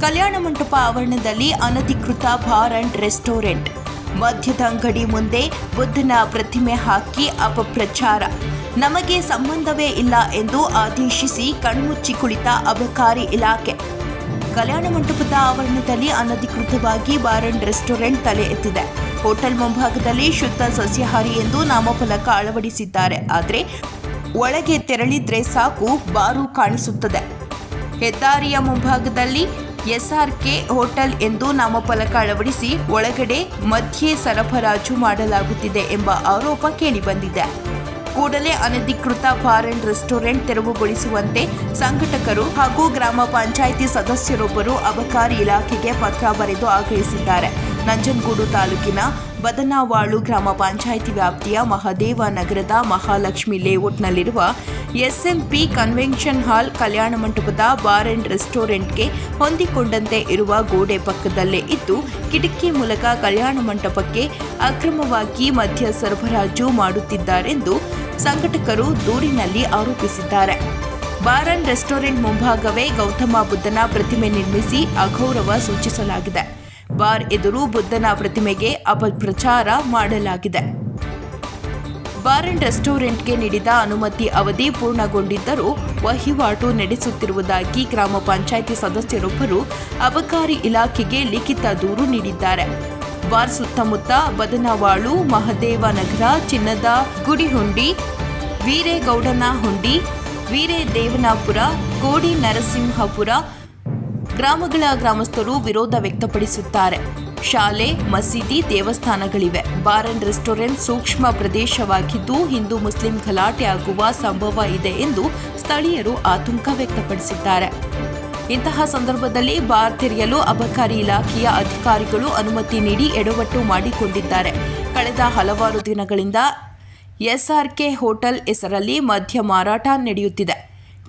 ಕಲ್ಯಾಣ ಮಂಟಪ ಆವರಣದಲ್ಲಿ ಅನಧಿಕೃತ bar and restaurant. ಮದ್ಯದ ಅಂಗಡಿ ಮುಂದೆ ಬುದ್ಧನ ಪ್ರತಿಮೆ ಹಾಕಿ ಅಪಪ್ರಚಾರ. ನಮಗೆ ಸಂಬಂಧವೇ ಇಲ್ಲ ಎಂದು ಆದೇಶಿಸಿ ಕಣ್ಮುಚ್ಚಿ ಕುಳಿತ ಅಬಕಾರಿ ಇಲಾಖೆ. ಕಲ್ಯಾಣ ಮಂಟಪದ ಆವರಣದಲ್ಲಿ ಅನಧಿಕೃತವಾಗಿ ಬಾರ್ ಅಂಡ್ ರೆಸ್ಟೋರೆಂಟ್ ತಲೆ ಎತ್ತಿದೆ. ಹೋಟೆಲ್ ಮುಂಭಾಗದಲ್ಲಿ ಶುದ್ಧ ಸಸ್ಯಾಹಾರಿ ಎಂದು ನಾಮಫಲಕ ಅಳವಡಿಸಿದ್ದಾರೆ. ಆದರೆ ಒಳಗೆ ತೆರಳಿದ್ರೆ ಸಾಕು, ಬಾರು ಕಾಣಿಸುತ್ತದೆ. ಹೆದ್ದಾರಿಯ ಮುಂಭಾಗದಲ್ಲಿ ಎಸ್ಆರ್ಕೆ ಹೋಟೆಲ್ ಎಂದು ನಾಮಫಲಕ ಅಳವಡಿಸಿ ಒಳಗಡೆ ಮಧ್ಯೆ ಸರಬರಾಜು ಮಾಡಲಾಗುತ್ತಿದೆ ಎಂಬ ಆರೋಪ ಕೇಳಿಬಂದಿದೆ. ಕೂಡಲೇ ಅನಧಿಕೃತ ಬಾರ್ ಅಂಡ್ ರೆಸ್ಟೋರೆಂಟ್ ತೆರವುಗೊಳಿಸುವಂತೆ ಸಂಘಟಕರು ಹಾಗೂ ಗ್ರಾಮ ಪಂಚಾಯಿತಿ ಸದಸ್ಯರೊಬ್ಬರು ಅಬಕಾರಿ ಇಲಾಖೆಗೆ ಪತ್ರ ಬರೆದು ಆಗ್ರಹಿಸಿದ್ದಾರೆ. ನಂಜನಗೂಡು ತಾಲೂಕಿನ ಬದನಾವಾಳು ಗ್ರಾಮ ಪಂಚಾಯಿತಿ ವ್ಯಾಪ್ತಿಯ ಮಹದೇವ ನಗರದ ಮಹಾಲಕ್ಷ್ಮಿ ಲೇಔಟ್ನಲ್ಲಿರುವ ಎಸ್ಎಂಪಿ ಕನ್ವೆನ್ಷನ್ ಹಾಲ್ ಕಲ್ಯಾಣ ಮಂಟಪದ ಬಾರ್ ಅಂಡ್ ರೆಸ್ಟೋರೆಂಟ್ಗೆ ಹೊಂದಿಕೊಂಡಂತೆ ಇರುವ ಗೋಡೆ ಪಕ್ಕದಲ್ಲೇ ಇದ್ದು, ಕಿಟಕಿ ಮೂಲಕ ಕಲ್ಯಾಣ ಮಂಟಪಕ್ಕೆ ಅಕ್ರಮವಾಗಿ ಮದ್ಯ ಸರಬರಾಜು ಮಾಡುತ್ತಿದ್ದಾರೆಂದು ಸಂಘಟಕರು ದೂರಿನಲ್ಲಿ ಆರೋಪಿಸಿದ್ದಾರೆ. ಬಾರ್ ಅಂಡ್ ರೆಸ್ಟೋರೆಂಟ್ ಮುಂಭಾಗವೇ ಗೌತಮ ಬುದ್ಧನ ಪ್ರತಿಮೆ ನಿರ್ಮಿಸಿ ಅಗೌರವ ಸೂಚಿಸಲಾಗಿದೆ. ಬಾರ್ ಎದುರು ಬುದ್ಧನ ಪ್ರತಿಮೆಗೆ ಅಪಪ್ರಚಾರ ಮಾಡಲಾಗಿದೆ. ಬಾರ್ ಅಂಡ್ ರೆಸ್ಟೋರೆಂಟ್ಗೆ ನೀಡಿದ ಅನುಮತಿ ಅವಧಿ ಪೂರ್ಣಗೊಂಡಿದ್ದರೂ ವಹಿವಾಟು ನಡೆಸುತ್ತಿರುವುದಾಗಿ ಗ್ರಾಮ ಪಂಚಾಯಿತಿ ಸದಸ್ಯರೊಬ್ಬರು ಅಬಕಾರಿ ಇಲಾಖೆಗೆ ಲಿಖಿತ ದೂರು ನೀಡಿದ್ದಾರೆ. ಬಾರ್ ಸುತ್ತಮುತ್ತ ಬದನವಾಳು ಮಹದೇವ ನಗರ ಚಿನ್ನದ ಗುಡಿಹುಂಡಿ ವೀರೇಗೌಡನ ಹುಂಡಿ ವೀರೇದೇವನಾಪುರ ಕೋಡಿ ನರಸಿಂಹಪುರ ಗ್ರಾಮಗಳ ಗ್ರಾಮಸ್ಥರು ವಿರೋಧ ವ್ಯಕ್ತಪಡಿಸುತ್ತಾರೆ. ಶಾಲೆ, ಮಸೀದಿ, ದೇವಸ್ಥಾನಗಳಿವೆ. ಬಾರ್ ಅಂಡ್ ರೆಸ್ಟೋರೆಂಟ್ ಸೂಕ್ಷ್ಮ ಪ್ರದೇಶವಾಗಿದ್ದು ಹಿಂದೂ ಮುಸ್ಲಿಂ ಗಲಾಟೆ ಆಗುವ ಸಂಭವ ಇದೆ ಎಂದು ಸ್ಥಳೀಯರು ಆತಂಕ ವ್ಯಕ್ತಪಡಿಸಿದ್ದಾರೆ. ಇಂತಹ ಸಂದರ್ಭದಲ್ಲಿ ಬಾರ್ ತೆರೆಯಲು ಅಬಕಾರಿ ಇಲಾಖೆಯ ಅಧಿಕಾರಿಗಳು ಅನುಮತಿ ನೀಡಿ ಎಡವಟ್ಟು ಮಾಡಿಕೊಂಡಿದ್ದಾರೆ. ಕಳೆದ ಹಲವಾರು ದಿನಗಳಿಂದ ಎಸ್ಆರ್ಕೆ ಹೋಟೆಲ್ ಹೆಸರಲ್ಲಿ ಮದ್ಯ ಮಾರಾಟ ನಡೆಯುತ್ತಿದೆ.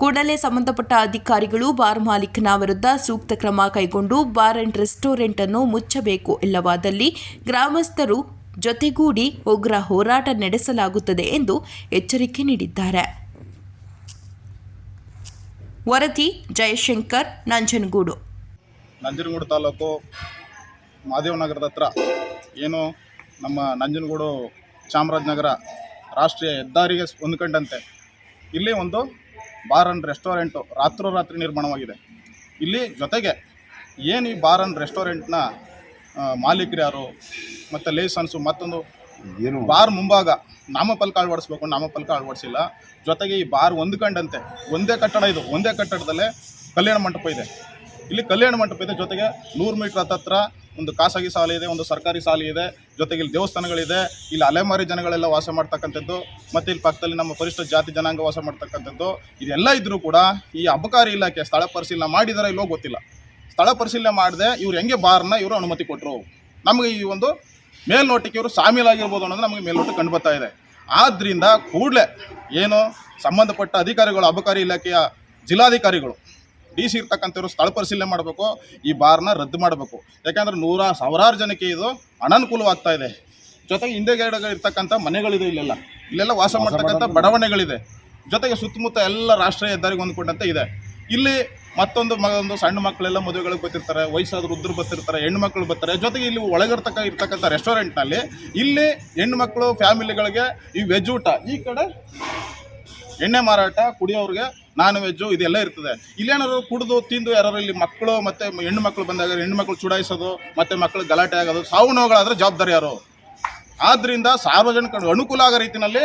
ಕೂಡಲೇ ಸಂಬಂಧಪಟ್ಟ ಅಧಿಕಾರಿಗಳು ಬಾರ್ ಮಾಲೀಕನ ವಿರುದ್ಧ ಸೂಕ್ತ ಕ್ರಮ ಕೈಗೊಂಡು ಬಾರ್ ಅಂಡ್ ರೆಸ್ಟೋರೆಂಟ್ ಅನ್ನು ಮುಚ್ಚಬೇಕು. ಇಲ್ಲವಾದಲ್ಲಿ ಗ್ರಾಮಸ್ಥರು ಜೊತೆಗೂಡಿ ಉಗ್ರ ಹೋರಾಟ ನಡೆಸಲಾಗುತ್ತದೆ ಎಂದು ಎಚ್ಚರಿಕೆ ನೀಡಿದ್ದಾರೆ. ವರದಿ ಜಯಶಂಕರ್, ನಂಜನಗೂಡು. ನಂಜನಗೂಡು ತಾಲೂಕು ಮಹಾದೇವನಗರದ ಹತ್ರ ಏನು ನಮ್ಮ ನಂಜನಗೂಡು ಚಾಮರಾಜನಗರ ರಾಷ್ಟ್ರೀಯ ಹೆದ್ದಾರಿಗೆ ಹೊಂದ್ಕೊಂಡಂತೆ. ಇಲ್ಲಿ ಒಂದು ಬಾರ್ ಆ್ಯಂಡ್ ರೆಸ್ಟೋರೆಂಟು ರಾತ್ರೋರಾತ್ರಿ ನಿರ್ಮಾಣವಾಗಿದೆ. ಇಲ್ಲಿ ಜೊತೆಗೆ ಏನು ಈ ಬಾರ್ ಆ್ಯಂಡ್ ರೆಸ್ಟೋರೆಂಟ್ನ ಮಾಲೀಕರು ಯಾರು ಮತ್ತು ಲೈಸನ್ಸು ಮತ್ತೊಂದು ಏನು? ಬಾರ್ ಮುಂಭಾಗ ನಾಮಫಲಕ ಅಳವಡಿಸ್ಬೇಕು ನಾಮಫಲಕ ಅಳವಡಿಸಿಲ್ಲ. ಜೊತೆಗೆ ಈ ಬಾರ್ ಹೊಂದ್ಕೊಂಡಂತೆ ಒಂದೇ ಕಟ್ಟಡ ಇದು ಒಂದೇ ಕಟ್ಟಡದಲ್ಲೇ ಕಲ್ಯಾಣ ಮಂಟಪ ಇದೆ. ಇಲ್ಲಿ ಕಲ್ಯಾಣ ಮಂಟಪ ಇದೆ ಜೊತೆಗೆ ನೂರು ಮೀಟ್ರ್ ಹತ್ತತ್ರ ಒಂದು ಖಾಸಗಿ ಶಾಲೆ ಇದೆ, ಒಂದು ಸರ್ಕಾರಿ ಶಾಲೆ ಇದೆ, ಜೊತೆಗೆ ಇಲ್ಲಿ ದೇವಸ್ಥಾನಗಳಿದೆ. ಇಲ್ಲಿ ಅಲೆಮಾರಿ ಜನಗಳೆಲ್ಲ ವಾಸ ಮಾಡ್ತಕ್ಕಂಥದ್ದು, ಮತ್ತು ಇಲ್ಲಿ ಪಕ್ಕದಲ್ಲಿ ನಮ್ಮ ಪರಿಷ್ಠ ಜಾತಿ ಜನಾಂಗ ವಾಸ ಮಾಡ್ತಕ್ಕಂಥದ್ದು. ಇದೆಲ್ಲ ಇದ್ದರೂ ಕೂಡ ಈ ಅಬಕಾರಿ ಇಲಾಖೆ ಸ್ಥಳ ಪರಿಶೀಲನೆ ಮಾಡಿದಾರ ಇಲ್ಲೋ ಗೊತ್ತಿಲ್ಲ. ಸ್ಥಳ ಪರಿಶೀಲನೆ ಮಾಡದೆ ಇವ್ರು ಹೆಂಗೆ ಬಾರ್ನ ಇವರು ಅನುಮತಿ ಕೊಟ್ಟರು ನಮಗೆ ಈ ಒಂದು ಮೇಲ್ನೋಟಕ್ಕೆ ಇವರು ಸಾಮೀಲಾಗಿರ್ಬೋದು ಅನ್ನೋದು ನಮಗೆ ಮೇಲ್ನೋಟ ಕಂಡು ಬರ್ತಾ ಇದೆ. ಆದ್ದರಿಂದ ಕೂಡಲೇ ಏನು ಸಂಬಂಧಪಟ್ಟ ಅಧಿಕಾರಿಗಳು, ಅಬಕಾರಿ ಇಲಾಖೆಯ ಜಿಲ್ಲಾಧಿಕಾರಿಗಳು ಡಿ ಸಿ ಇರ್ತಕ್ಕಂಥವ್ರು ಸ್ಥಳ ಪರಿಶೀಲನೆ ಮಾಡಬೇಕು ಈ ಬಾರ್ನ ರದ್ದು ಮಾಡಬೇಕು. ಯಾಕಂದ್ರೆ ನೂರ ಸಾವಿರಾರು ಜನಕ್ಕೆ ಇದು ಅನನುಕೂಲವಾಗ್ತಾ ಇದೆ. ಜೊತೆಗೆ ಹಿಂದೆ ಇರ್ತಕ್ಕಂಥ ಮನೆಗಳಿದೆ ಇಲ್ಲೆಲ್ಲ. ಇಲ್ಲೆಲ್ಲ ವಾಸ ಮಾಡ್ತಕ್ಕಂಥ ಬಡಾವಣೆಗಳಿದೆ. ಜೊತೆಗೆ ಸುತ್ತಮುತ್ತ ಎಲ್ಲ ರಾಷ್ಟ್ರೀಯ ಹೆದ್ದಾರಿಗೆ ಹೊಂದ್ಕೊಂಡಂತೆ ಇದೆ. ಇಲ್ಲಿ ಮತ್ತೊಂದು ಮಗೊಂದು ಸಣ್ಣ ಮಕ್ಕಳೆಲ್ಲ ಮದುವೆಗಳಿಗೆ ಬರ್ತಿರ್ತಾರೆ ವಯಸ್ಸಾದ ವೃದ್ಧರು ಬರ್ತಿರ್ತಾರೆ ಹೆಣ್ಣು ಮಕ್ಕಳು ಬರ್ತಾರೆ. ಜೊತೆಗೆ ಇಲ್ಲಿ ಒಳಗಿರ್ತಕ್ಕ ಇರ್ತಕ್ಕಂಥ ರೆಸ್ಟೋರೆಂಟ್ನಲ್ಲಿ ಇಲ್ಲಿ ಹೆಣ್ಣು ಮಕ್ಕಳು ಫ್ಯಾಮಿಲಿಗಳಿಗೆ ಈ ವೆಜ್ ಊಟ. ಈ ಕಡೆ ಎಣ್ಣೆ ಮಾರಾಟ ಕುಡಿಯೋರಿಗೆ ನಾನ್ ವೆಜ್ಜು, ಇದೆಲ್ಲ ಇರ್ತದೆ. ಇಲ್ಲೇನಾದ್ರು ಕುಡಿದು, ತಿಂದು ಯಾರು ಇಲ್ಲಿ ಮಕ್ಕಳು ಮತ್ತೆ ಹೆಣ್ಣು ಮಕ್ಕಳು ಬಂದಾಗ, ಹೆಣ್ಣು ಮಕ್ಕಳು ಚುಡಾಯಿಸೋದು, ಮತ್ತೆ ಮಕ್ಕಳು ಗಲಾಟೆ ಆಗೋದು, ಸಾವು ನೋವುಗಳಾದ್ರೆ ಜವಾಬ್ದಾರಿ ಯಾರು? ಆದ್ರಿಂದ ಸಾರ್ವಜನಿಕ, ಅನುಕೂಲ ಆಗೋ ರೀತಿಯಲ್ಲಿ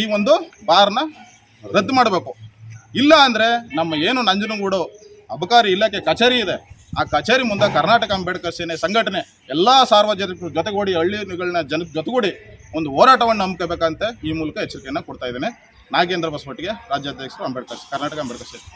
ಈ ಒಂದು ಬಾರ್ನ ರದ್ದು ಮಾಡಬೇಕು. ಇಲ್ಲ ಅಂದರೆ ನಮ್ಮ ಏನು ನಂಜನಗೂಡು ಅಬಕಾರಿ ಇಲಾಖೆ ಕಚೇರಿ ಇದೆ. ಆ ಕಚೇರಿ ಮುಂದೆ ಕರ್ನಾಟಕ ಅಂಬೇಡ್ಕರ್ ಸೇನೆ ಸಂಘಟನೆ, ಎಲ್ಲ ಸಾರ್ವಜನಿಕರು ಜೊತೆಗೂಡಿ ಹಳ್ಳಿಗಳನ್ನ ಜನ ಜೊತೆಗೂಡಿ ಒಂದು ಹೋರಾಟವನ್ನು ನಂಬ್ಕೋಬೇಕಂತ ಈ ಮೂಲಕ ಎಚ್ಚರಿಕೆಯನ್ನು ಕೊಡ್ತಾ ಇದ್ದೇನೆ. ನಾಗೇಂದ್ರ ಬಸವಟ್ಟಿಗೆ ರಾಜ್ಯಾಧ್ಯಕ್ಷರು ಅಂಬೇಡ್ಕರ್ ಕರ್ನಾಟಕ ಅಂಬೇಡ್ಕರ್ ಸೇನೆ